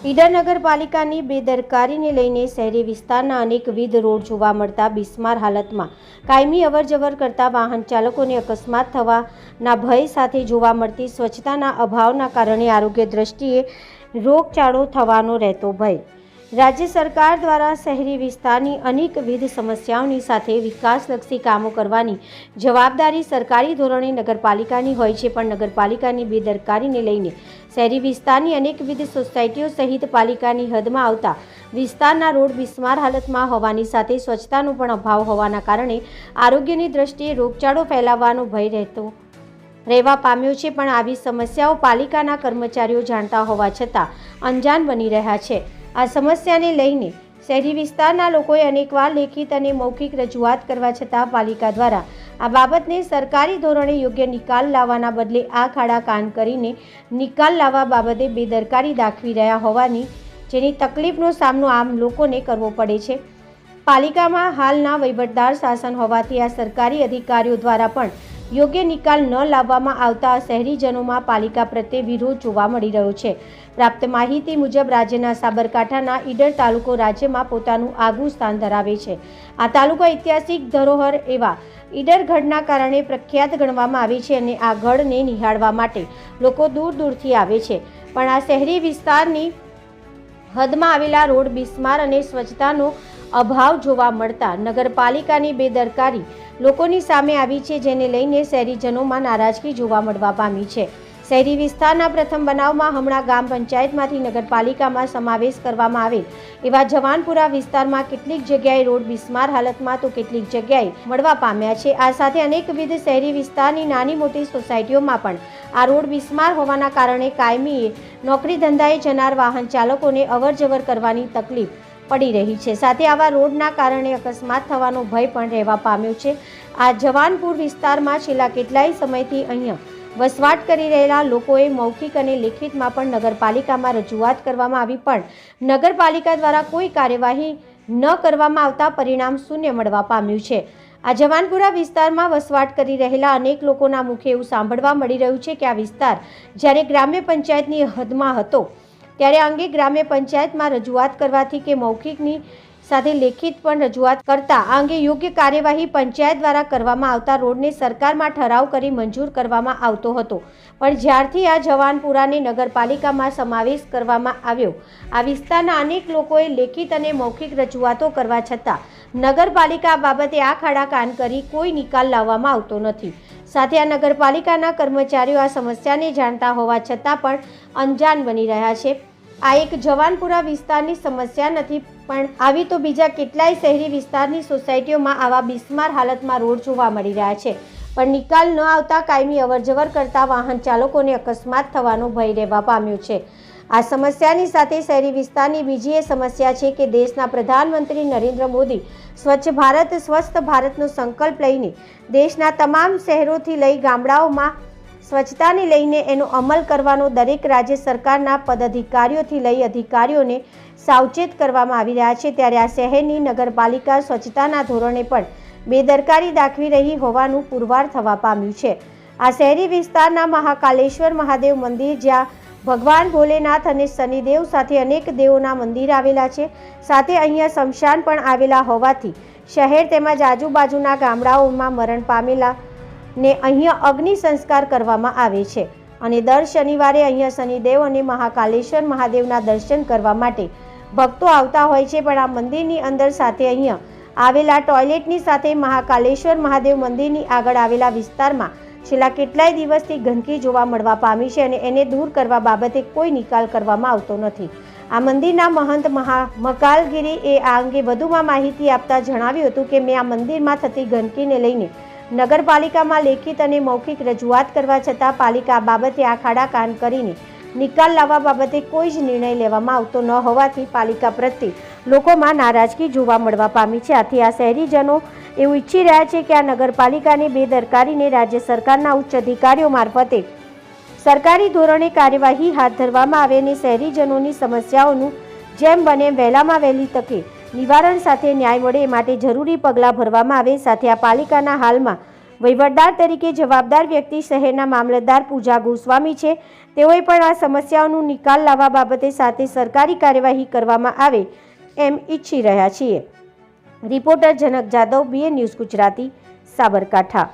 ઈડર નગરપાલિકાની બેદરકારીને લઈને શહેરી વિસ્તારના અનેકવિધ રોડ જોવા મળતા બિસ્માર હાલતમાં કાયમી અવરજવર કરતા વાહન ચાલકોને અકસ્માત થવાના ભય સાથે જોવા મળતી સ્વચ્છતાના અભાવના કારણે આરોગ્ય દ્રષ્ટિએ રોગચાળો થવાનો રહેતો ભય. રાજ્ય સરકાર દ્વારા શહેરી વિસ્તારની અનેકવિધ સમસ્યાઓની સાથે વિકાસલક્ષી કામો કરવાની જવાબદારી સરકારી ધોરણે નગરપાલિકાની હોય છે, પણ નગરપાલિકાની બેદરકારીને લઈને શહેરી વિસ્તારની અનેકવિધ સોસાયટીઓ સહિત પાલિકાની હદમાં આવતા વિસ્તારના રોડ બિસ્માર હાલતમાં હોવાની સાથે સ્વચ્છતાનો પણ અભાવ હોવાના કારણે આરોગ્યની દ્રષ્ટિએ રોગચાળો ફેલાવવાનો ભય રહેતો રહેવા પામ્યો છે, પણ આવી સમસ્યાઓ પાલિકાના કર્મચારીઓ જાણતા હોવા છતાં અંજાન બની રહ્યા છે. આ સમસ્યાને લઈને શહેરી વિસ્તારના લોકોએ અનેકવાર લેખિત અને મૌખિક રજૂઆત કરવા છતાં પાલિકા દ્વારા આ બાબતને સરકારી ધોરણે યોગ્ય નિકાલ લાવવાના બદલે આ ખાડા કાન કરીને નિકાલ લાવવા બાબતે બેદરકારી દાખવી રહ્યા હોવાની જેની તકલીફનો સામનો આમ લોકોને કરવો પડે છે. પાલિકામાં હાલના વહીવટદાર શાસન હોવાથી આ સરકારી અધિકારીઓ દ્વારા પણ યોગ્ય નિકાલ ન લાવવામાં આવતા શહેરીજનોમાં પાલિકા પ્રત્યે વિરોધ જોવા મળી રહ્યો છે. પ્રાપ્ત માહિતી મુજબ રાજ્યના સાબરકાંઠાના ઈડર તાલુકો રાજ્યમાં પોતાનું આગવું સ્થાન ધરાવે છે. આ તાલુકો ઐતિહાસિક ધરોહર એવા ઈડર ગઢના કારણે પ્રખ્યાત ગણવામાં આવે છે અને આ ગઢને નિહાળવા માટે લોકો દૂર દૂરથી આવે છે. પણ આ શહેરી વિસ્તારની હદમાં આવેલા રોડ બિસ્માર અને સ્વચ્છતાનો અભાવ જોવા મળતા નગરપાલિકાની બેદરકારી લોકોની સામે આવી છે, જેને લઈને શહેરીજનોમાં નારાજગી જોવા મળવા પામી છે. શહેરી વિસ્તારના પ્રથમ બનાવમાં હમણાં ગામ પંચાયતમાંથી નગરપાલિકામાં સમાવેશ કરવામાં આવેલ. એવા જવાનપુરા વિસ્તારમાં કેટલીક જગ્યાએ રોડ બિસ્માર હાલતમાં તો કેટલીક જગ્યાએ મળવા પામ્યા છે. આ સાથે અનેકવિધ શહેરી વિસ્તારની નાની મોટી સોસાયટીઓમાં પણ આ રોડ બિસ્માર હોવાના કારણે કાયમીએ નોકરી ધંધાએ જનાર વાહન ચાલકોને અવરજવર કરવાની તકલીફ પડી રહી છે. સાથે આવા રોડના કારણે અકસ્માત થવાનો ભય પણ રહેવા પામ્યો છે. આ જવાનપુર વિસ્તારમાં છેલ્લા કેટલાય સમયથી અહીંયા વસવાટ કરી રહેલા લોકોએ મૌખિક અને લેખિતમાં પણ નગરપાલિકામાં રજૂઆત કરવામાં આવી, પણ નગરપાલિકા દ્વારા કોઈ કાર્યવાહી ન કરવામાં આવતા પરિણામ શૂન્ય મળવા પામ્યું છે. આ જવાનપુરા વિસ્તારમાં વસવાટ કરી રહેલા અનેક લોકોના મુખે એવું સાંભળવા મળી રહ્યું છે કે આ વિસ્તાર જ્યારે ગ્રામ્ય પંચાયતની હદમાં હતો ત્યારે અંગે ગ્રામ્ય પંચાયતમાં રજૂઆત કરવાથી કે મૌખિકની સાથે લેખિત પણ રજૂઆત કરતા આ અંગે યોગ્ય કાર્યવાહી પંચાયત દ્વારા કરવામાં આવતા રોડને સરકારમાં ઠરાવ કરી મંજૂર કરવામાં આવતો હતો. પણ જ્યારથી આ જવાનપુરાને નગરપાલિકામાં સમાવેશ કરવામાં આવ્યો, આ વિસ્તારના અનેક લોકોએ લેખિત અને મૌખિક રજૂઆતો કરવા છતાં નગરપાલિકા બાબતે આ ખાડા કાન કરી કોઈ નિકાલ લાવવામાં આવતો નથી. સાથે આ નગરપાલિકાના કર્મચારીઓ આ સમસ્યાને જાણતા હોવા છતાં પણ અંજાન બની રહ્યા છે. આ એક જવાનપુરા વિસ્તારની સમસ્યા નથી, પણ આવી તો બીજા કેટલાય શહેરી વિસ્તારની સોસાયટીઓમાં આવા બિસ્માર હાલતમાં રોડ જોવા મળી રહ્યા છે. પણ નિકાલ ન આવતા કાયમી અવરજવર કરતા વાહન ચાલકોને અકસ્માત થવાનો ભય રહેવા પામ્યો છે. આ સમસ્યાની સાથે શહેરી વિસ્તારની બીજી એ સમસ્યા છે કે દેશના પ્રધાનમંત્રી નરેન્દ્ર મોદી સ્વચ્છ ભારત, સ્વસ્થ ભારતનો સંકલ્પ લઈને દેશના તમામ શહેરોથી લઈ ગામડાઓમાં સ્વચ્છતાને લઈને એનો અમલ કરવાનો દરેક રાજ્ય સરકારના પદાધિકારીઓથી લઈ અધિકારીઓને સાવચેત કરવામાં આવી રહ્યા છે. ત્યારે આ શહેરની નગરપાલિકા સ્વચ્છતાના ધોરણે પણ બેદરકારી દાખવી રહી હોવાનું પુરવાર થવા પામ્યું છે. આ શહેરી વિસ્તારના મહાકાલેશ્વર મહાદેવ મંદિર, જ્યાં ભગવાન ભોલેનાથ અને શનિદેવ સાથે અનેક દેવોના મંદિર આવેલા છે, સાથે અહીંયા શમશાન પણ આવેલા હોવાથી શહેર તેમજ આજુબાજુના ગામડાઓમાં મરણ પામેલા ને અહીંયા અગ્નિ સંસ્કાર કરવામાં આવે છે. અને દર શનિવારે અહીંયા શનિદેવ અને મહાકાલેશ્વર મહાદેવના દર્શન કરવા માટે ભક્તો આવતા હોય છે, પણ આ મંદિરની અંદર સાથે અહીંયા આવેલા ટોયલેટની સાથે મહાકાલેશ્વર મહાદેવ મંદિરની આગળ આવેલા વિસ્તારમાં છેલ્લા કેટલાય દિવસથી ગંદકી જોવા મળવા પામી છે અને એને દૂર કરવા બાબતે કોઈ નિકાલ કરવામાં આવતો નથી. આ મંદિરના મહંત મહા મકાલગીરી એ આ અંગે વધુમાં માહિતી આપતા જણાવ્યું હતું કે મેં આ મંદિરમાં થતી ગંદકીને લઈને નગરપાલિકામાં લેખિત અને મૌખિક રજૂઆત કરવા છતાં પાલિકા બાબતે આખાડા કાન કરીને નિકાલ લાવવા બાબતે કોઈ જ નિર્ણય લેવામાં આવતો ન હોવાથી પાલિકા પ્રત્યે લોકોમાં નારાજગી જોવા મળવા પામી છે. આથી આ શહેરીજનો એવું ઈચ્છી રહ્યા છે કે આ નગરપાલિકાની બેદરકારીને રાજ્ય સરકારના ઉચ્ચ અધિકારીઓ મારફતે સરકારી ધોરણે કાર્યવાહી હાથ ધરવામાં આવે અને શહેરીજનોની સમસ્યાઓનું જેમ બને વહેલામાં વહેલી તકે નિવારણ સાથે ન્યાય મળે માટે જરૂરી પગલાં ભરવામાં આવે. સાથે આ પાલિકાના હાલમાં વહીવટદાર તરીકે જવાબદાર વ્યક્તિ શહેરના મામલતદાર પૂજા ગોસ્વામી છે. તેઓએ પણ આ સમસ્યાઓનું નિકાલ લાવવા બાબતે સાથે સરકારી કાર્યવાહી કરવામાં આવે એમ ઈચ્છી રહ્યા છીએ. Reporter Janak Jadav BA news Gujarati, Sabarkantha.